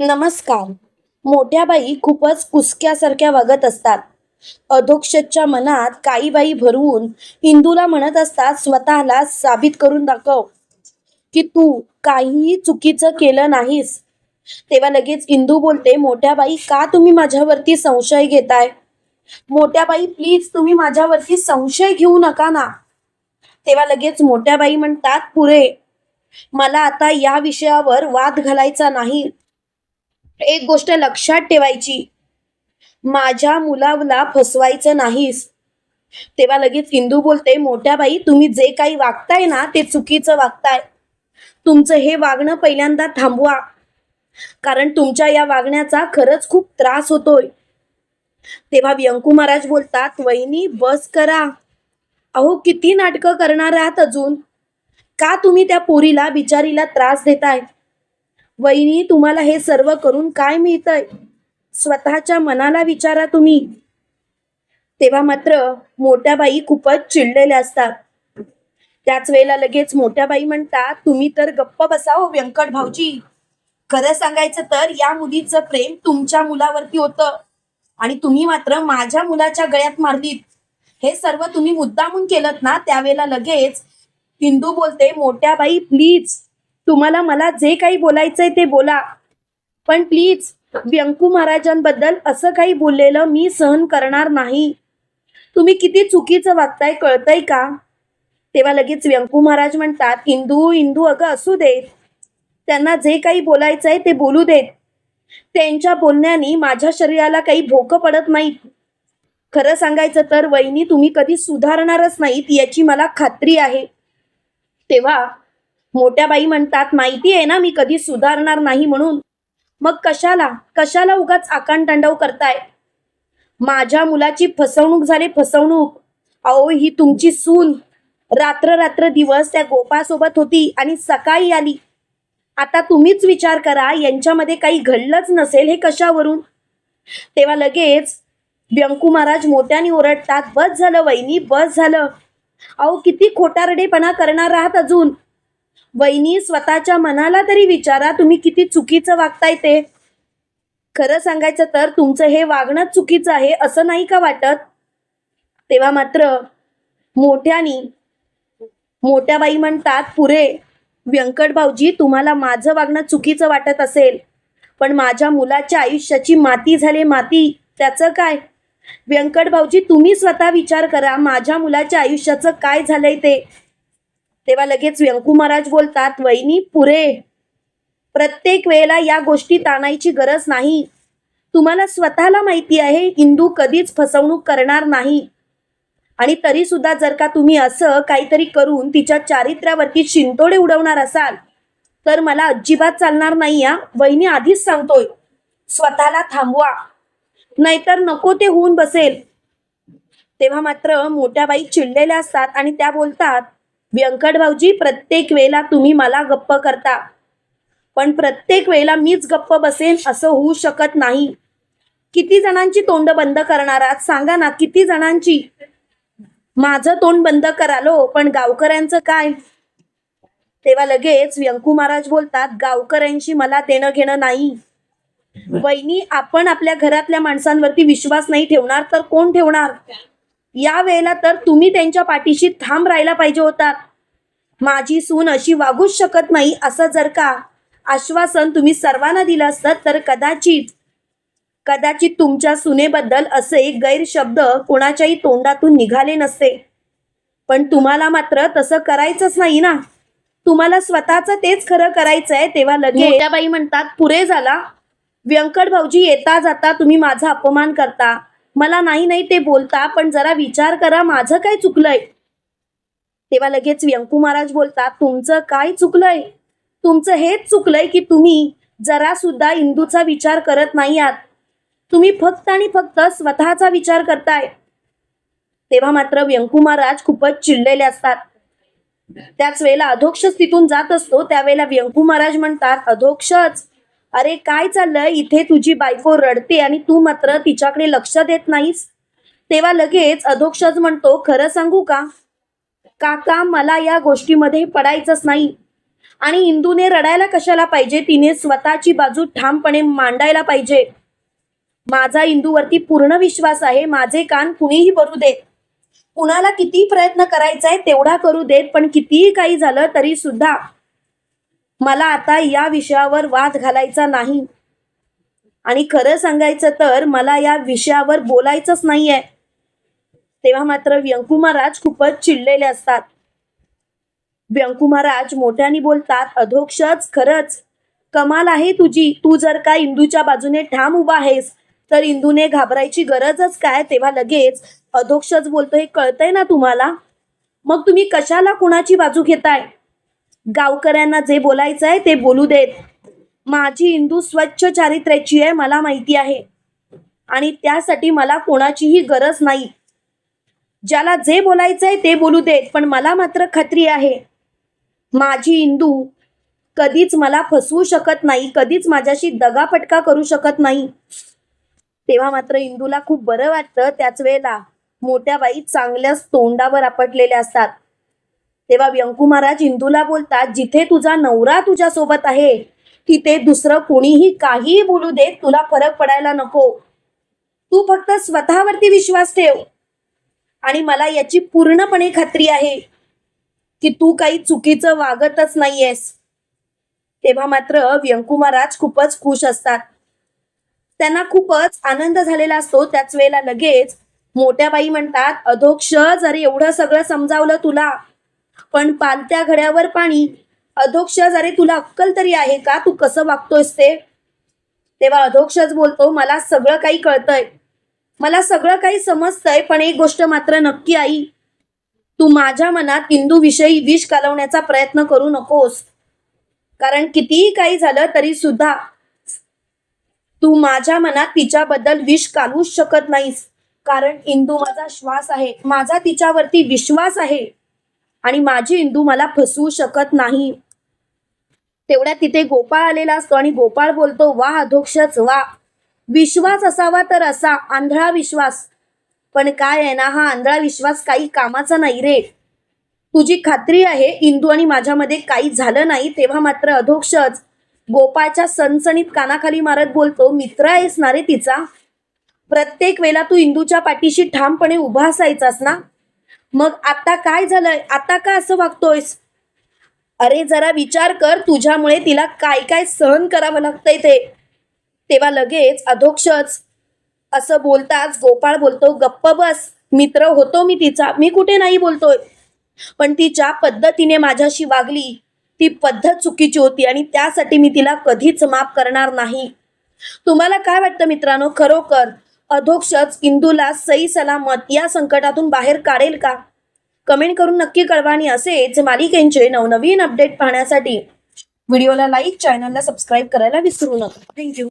नमस्कार. मोठ्या बाई खूपच कुसक्यासारख्या वागत असतात. अधोक्षच्या मनात काही बाई भरवून इंदूला म्हणत असतात स्वतःला साबित करून दाखव की तू काहीही चुकीचं केलं नाहीस. तेव्हा लगेच इंदू बोलते मोठ्या बाई का तुम्ही माझ्यावरती संशय घेताय? मोठ्या बाई प्लीज तुम्ही माझ्यावरती संशय घेऊ नका ना. तेव्हा लगेच मोठ्या बाई म्हणतात पुरे मला आता या विषयावर वाद घालायचा नाही. एक गोष्ट लक्षात ठेवायची. माझ्या मुलाला फसवायचं नाहीस. तेव्हा लगेच हिंदू बोलते मोठ्या बाई तुम्ही जे काही वागताय ना ते चुकीचं वागताय. तुमचं हे वागणं पहिल्यांदा थांबवा. कारण तुमच्या या वागण्याचा खरंच खूप त्रास होतोय. तेव्हा व्यंकू महाराज बोलतात वहिनी बस करा. अहो किती नाटकं करणार आहात अजून? का तुम्ही त्या पोरीला बिचारीला त्रास देताय? वहिनी तुम्हाला हे सर्व करून काय मिळतंय? स्वतःच्या मनाला विचारा तुम्ही. तेव्हा मात्र मोठ्या बाई खूपच चिडलेल्या असतात. त्याच वेळेला लगेच मोठ्या बाई म्हणतात तुम्ही तर गप्प बसाव हो, व्यंकट भाऊजी. खरं सांगायचं तर या मुलीचं प्रेम तुमच्या मुलावरती होतं. आणि तुम्ही मात्र माझ्या मुलाच्या गळ्यात मारलीत. हे सर्व तुम्ही मुद्दामून केलं ना? त्यावेळेला लगेच हिंदू बोलते मोठ्या बाई प्लीज तुम्हाला मला जे काही बोलायचंय ते बोला. पण प्लीज व्यंकू महाराजांबद्दल असं काही बोललेलं मी सहन करणार नाही. तुम्ही किती चुकीचं वागताय कळतंय का? तेव्हा लगेच व्यंकू महाराज म्हणतात इंदू इंदू अगं असू देत. त्यांना जे काही बोलायचंय ते बोलू देत. त्यांच्या बोलण्याने माझ्या शरीराला काही भोकं पडत नाहीत. खरं सांगायचं तर वहिनी तुम्ही कधी सुधारणारच नाहीत याची मला खात्री आहे. तेव्हा मोठ्या बाई म्हणतात माहिती आहे ना मी कधी सुधारणार नाही म्हणून. मग कशाला? कशाला उगाच आकांतांडव करताय? माझ्या मुलाची फसवणूक झाली फसवणूक. अहो ही तुमची सून. रात्र रात्र दिवस त्या गोपासोबत होती आणि सकाळी आली. आता तुम्हीच विचार करा यांच्यामध्ये काही घडलंच नसेल हे कशावरून? तेव्हा लगेच व्यंकू महाराज मोठ्याने ओरडतात बस झालं वहिनी बस झालं. अहो किती खोटारडेपणा करणार आहात अजून? वहिनी स्वतःच्या मनाला तरी विचारा तुम्ही किती चुकीचं वागताय ते. खरं सांगायचं तर तुमचं हे वागणं चुकीचं आहे असं नाही का वाटत? तेव्हा मात्र मोठ्यानी मोठ्या बाई म्हणतात पुरे व्यंकट भाऊजी तुम्हाला माझं वागणं चुकीचं वाटत असेल पण माझ्या मुलाच्या आयुष्याची माती झाली माती त्याचं काय? व्यंकट भाऊजी तुम्ही स्वतः विचार करा माझ्या मुलाच्या आयुष्याचं काय झालंय ते? तेव्हा लगेच व्यंकू महाराज बोलतात वहिनी पुरे. प्रत्येक वेळेला या गोष्टी ताणायची गरज नाही. तुम्हाला स्वतःला माहिती आहे हिंदू कधीच फसवणूक करणार नाही. आणि तरी सुद्धा जर का तुम्ही असं काहीतरी करून तिच्या चारित्र्यावरती शिंतोडे उडवणार असाल तर मला अजिबात चालणार नाही या वहिनी आधीच सांगतोय. स्वतःला थांबवा. नाहीतर नको ते होऊन बसेल. तेव्हा मात्र मोठ्या बाई चिडलेल्या असतात आणि त्या बोलतात व्यंकट भाऊजी प्रत्येक वेळेला तुम्ही मला गप्प करता. पण प्रत्येक वेळेला मीच गप्प बसेन असं होऊ शकत नाही. किती जणांची तोंड बंद करणार आहात? सांगा ना किती जणांची? माझं तोंड बंद करालो पण गावकऱ्यांचं काय? तेव्हा लगेच व्यंकू महाराज बोलतात गावकऱ्यांशी मला देणं घेणं नाही. वहिनी आपण आपल्या घरातल्या माणसांवरती विश्वास नाही ठेवणार तर कोण ठेवणार? या वेळेला तर तुम्ही त्यांच्या पाठीशी थांब राहायला पाहिजे होता. माझी सून अशी वागूच शकत नाही असं जर का आश्वासन तुम्ही सर्वांना दिलं असतं तर कदाचित कदाचित तुमच्या सुनेबद्दल असे गैरशब्द कोणाच्याही तोंडातून निघाले नसते. पण तुम्हाला मात्र तसं करायचंच नाही ना. तुम्हाला स्वतःच तेच खरं करायचंय तेव्हा लगेच मोठ्या बाई म्हणतात पुरे झाला. व्यंकट भाऊजी येता जाता तुम्ही माझा अपमान करता. मला नाही नाही ते बोलता पण जरा विचार करा माझं काय चुकलंय? तेव्हा लगेच व्यंकू महाराज बोलतात तुमचं काय चुकलंय? तुमचं हेच चुकलंय की तुम्ही जरा सुद्धा इंदूचा विचार करत नाही आहात तुम्ही फक्त आणि फक्त स्वतःचा विचार करताय. तेव्हा मात्र व्यंकू महाराज खूपच चिडलेले असतात. त्याच वेळेला अधोक्षच तिथून जात असतो त्यावेळेला व्यंकू महाराज म्हणतात अधोक्षच अरे काय चाललंय? इथे तुझी बायको रडते आणि तू मात्र तिच्याकडे लक्ष देत नाहीस. तेव्हा लगेच अधोक्षज म्हणतो खरं सांगू का? काका मला या गोष्टीमध्ये पडायचंच नाही. आणि इंदूने रडायला कशाला पाहिजे? तिने स्वतःची बाजू ठामपणे मांडायला पाहिजे. माझा इंदूवरती पूर्ण विश्वास आहे. माझे कान कुणीही भरू देत. कुणाला किती प्रयत्न करायचा आहे तेवढा करू देत पण कितीही काही झालं तरी सुद्धा मला आता या विषयावर वाद घालायचा नाही. आणि खरं सांगायचं तर मला या विषयावर बोलायचंच नाहीये. तेव्हा मात्र व्यंकू महाराज खूपच चिडलेले असतात. व्यंकू महाराज मोठ्याने बोलतात अधोक्षच खरंच. कमाल आहे तुझी. तू जर का इंदूच्या बाजूने ठाम उभा आहेस तर इंदूने घाबरायची गरजच काय? तेव्हा लगेच अधोक्षच बोलतो हे कळतंय ना तुम्हाला? मग तुम्ही कशाला कुणाची बाजू घेताय? गावकऱ्यांना जे बोलायचं आहे ते बोलू देत. माझी इंदू स्वच्छ चारित्र्याची आहे मला माहिती आहे. आणि त्यासाठी मला कोणाचीही गरज नाही. ज्याला जे बोलायचं आहे ते बोलू देत पण मला मात्र खात्री आहे. माझी इंदू कधीच मला फसवू शकत नाही कधीच माझ्याशी दगाफटका करू शकत नाही. तेव्हा मात्र इंदूला खूप बरं वाटतं त्याच वेळेला मोठ्या बाई चांगल्याच तोंडावर आपटलेल्या असतात. तेव्हा व्यंकू महाराज इंदूला बोलतात जिथे तुझा नवरा तुझ्या सोबत आहे तिथे दुसरं कोणीही काहीही बोलू देत तुला फरक पडायला नको. तू फक्त स्वतःवरती विश्वास ठेव. आणि मला याची पूर्णपणे खात्री आहे की तू काही चुकीचं वागतच नाहीयेस. तेव्हा मात्र व्यंकू महाराज खूपच खुश असतात. त्यांना खूपच आनंद झालेला असतो. त्याच वेळेला लगेच मोठ्या बाई म्हणतात अधोक्ष जरी एवढं सगळं समजावलं तुला पण पालत्या घड्यावर पाणी. अधोक्ष अरे तुला अक्कल तरी आहे का? तू कसं वागतोयस ते? तेव्हा अधोक्षज बोलतो मला सगळं काही कळतंय. मला सगळं काही समजतंय पण एक गोष्ट मात्र नक्की आई. तू माझ्या मनात इंदू विषयी विष कालवण्याचा प्रयत्न करू नकोस. कारण कितीही काही झालं तरी सुद्धा तू माझ्या मनात तिच्याबद्दल विष घालूच शकत नाहीस. कारण इंदू माझा श्वास आहे. माझा तिच्यावरती विश्वास आहे. आणि माझी इंदू मला फसवू शकत नाही. तेवढ्या तिथे गोपाळ आलेला असतो आणि गोपाळ बोलतो वा अधोक्षच वा. विश्वास असावा तर असा आंधळा विश्वास. पण काय आहे ना हा आंधळा विश्वास काही कामाचा नाही रे. तुझी खात्री आहे इंदू आणि माझ्यामध्ये काही झालं नाही तेव्हा मात्र अधोक्षच. गोपाळच्या सणसणीत कानाखाली मारत बोलतो मित्र आहेस ना रे तिचा? प्रत्येक वेळेला तू इंदूच्या पाठीशी ठामपणे उभा असायचास ना? मग आता काय झालंय? आता का असं वागतोयस? अरे जरा विचार कर तुझ्यामुळे तिला काय काय सहन करावं लागतंय ते. तेव्हा लगेच अधोक्षच. असं बोलताच गोपाळ बोलतो गप्प बस मित्र होतो मी तिचा. मी कुठे नाही बोलतोय. पण ती ज्या पद्धतीने माझ्याशी वागली ती पद्धत चुकीची होती आणि त्यासाठी मी तिला कधीच माफ करणार नाही. तुम्हाला काय वाटतं मित्रांनो? खरोखर अधोक्षच इंदूला सई सलामत या संकटातून बाहेर काढेल का? कमेंट करून नक्की कळवा आणि असेच मालिकेंचे नवनवीन अपडेट पाहण्यासाठी. व्हिडिओला लाईक चॅनलला सबस्क्राईब करायला विसरू नका. थँक्यू